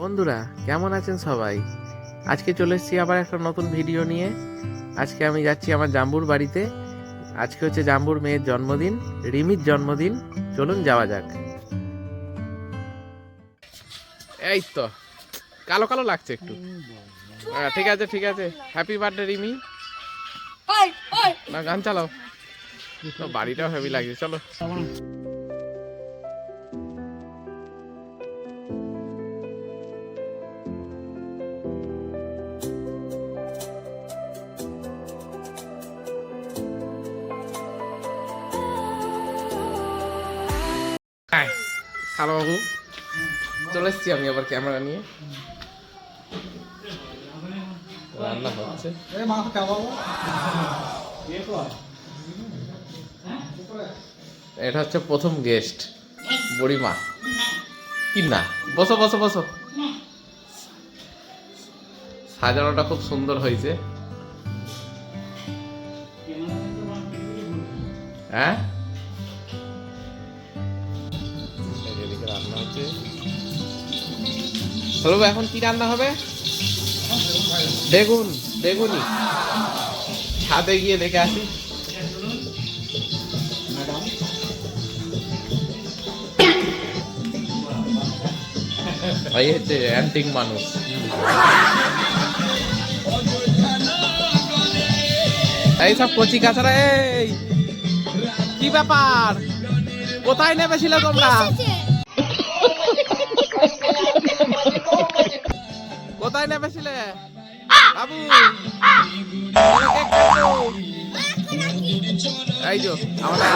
বন্ধুরা কেমন আছেন সবাই? আজকে চলে এসেছি আবার একটা নতুন ভিডিও নিয়ে। আজকে আমি যাচ্ছি আমার জাম্বুর বাড়িতে। আজকে হচ্ছে জাম্বুর মেয়ের জন্মদিন রিমির জন্মদিন। চলুন যাওয়া যাক। এই তো কালো কালো লাগছে একটু। হ্যাঁ, ঠিক আছে ঠিক আছে। Happy birthday Rimi. না গান চালাও। বাড়িটাও হেভি লাগছে চলো। হ্যালো বাবু চলে এসছি আমি আবার ক্যামেরা নিয়ে। রান্না হচ্ছে। এটা হচ্ছে প্রথম গেস্ট বুড়িমা। কি না বসো বসো বসো। সাজানোটা খুব সুন্দর হয়েছে। হ্যাঁ? হলো এখন কি রান্না হবে? বেগুন বেগুনি। ছাদে গিয়ে দেখে আসি। এই হচ্ছে অ্যান্টিক মানুষ। এই সব কচি কাছারা এই। কি ব্যাপার? কোথায় নেমেছিলে তোমরা? কোথায় নেমেছিলে বাবু। এই যো আমাদের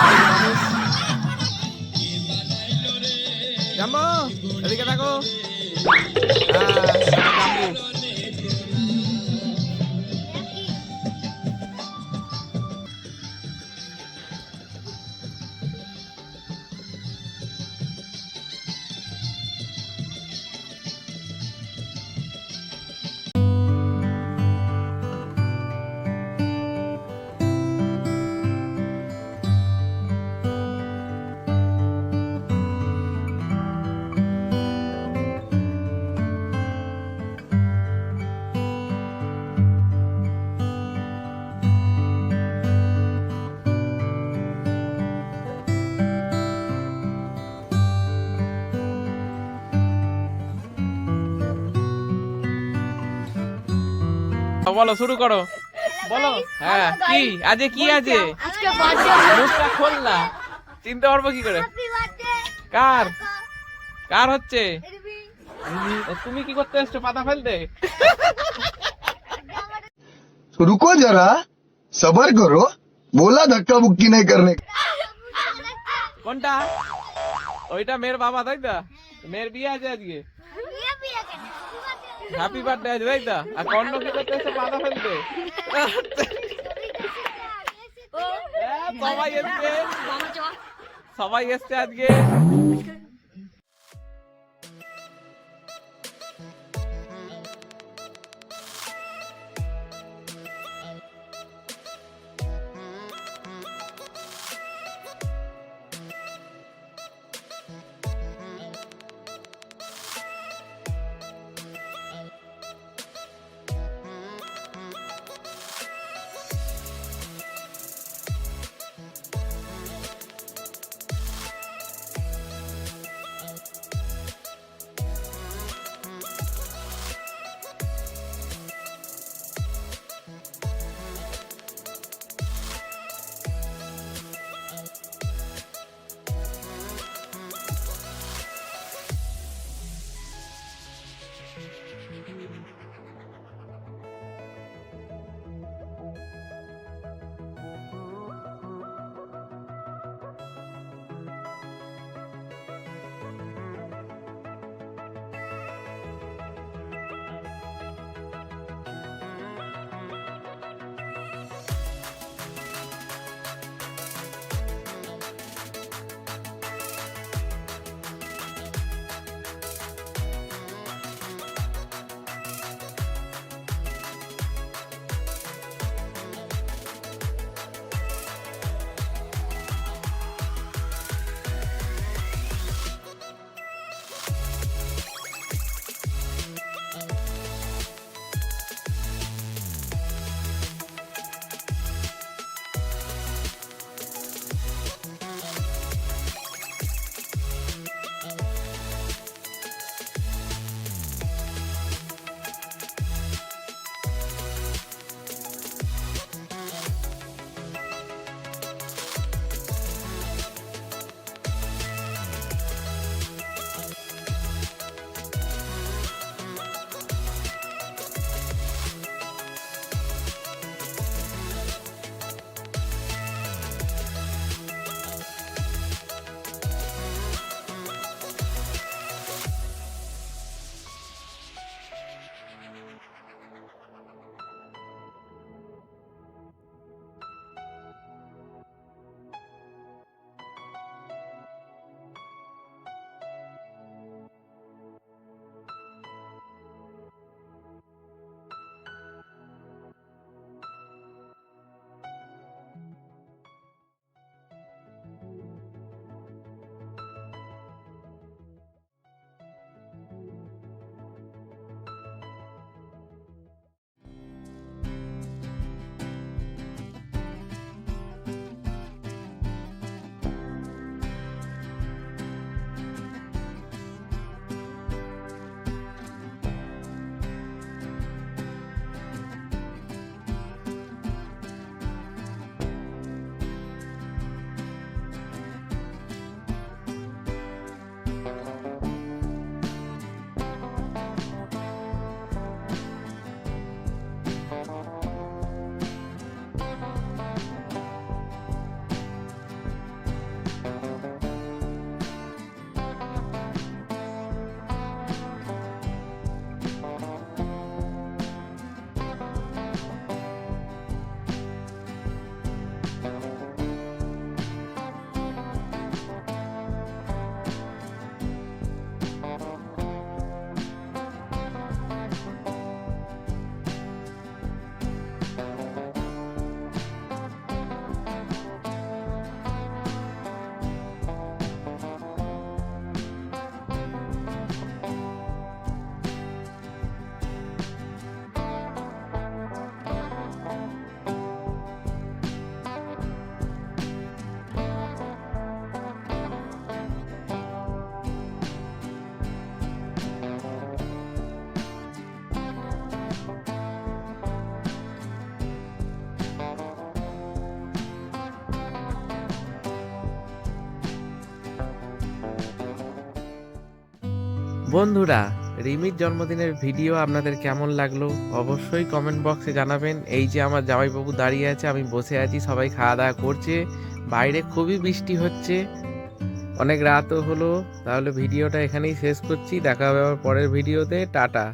বলো শুরু করো। বলো। হ্যাঁ কি? আজকে কি আছে? মুখটা খোললা চিনতে পারব কি করে? কার? কার হচ্ছে? তুমি কি করতে এসছো? পাতা ফেলতে? রুকো যারা সবর করো। বলা ধাক্কা মুক্কি নাই করনে। কোনটা? ওইটা মেয়ের বাবা তাই তো? মেয়ের বিয়ে আছে আজকে। হ্যাপি বার্থডে আছে তাই তো আর কর্ণ কি করতে এসে বাধা ফেলতে হ্যাঁ, সবাই এসছে সবাই এসছে আজকে বন্ধুরা, রিমির জন্মদিনের ভিডিও আপনাদের কেমন লাগল? অবশ্যই কমেন্ট বক্সে জানাবেন। এই যে আমার জামাইবাবু দাঁড়িয়ে আছে, আমি বসে আছি, সবাই খাওয়া দাওয়া করছে। বাইরে খুবই বৃষ্টি হচ্ছে। অনেক রাতও হলো, তাহলে ভিডিওটা এখানেই শেষ করছি। দেখা হবে আবার পরের ভিডিওতে। টাটা।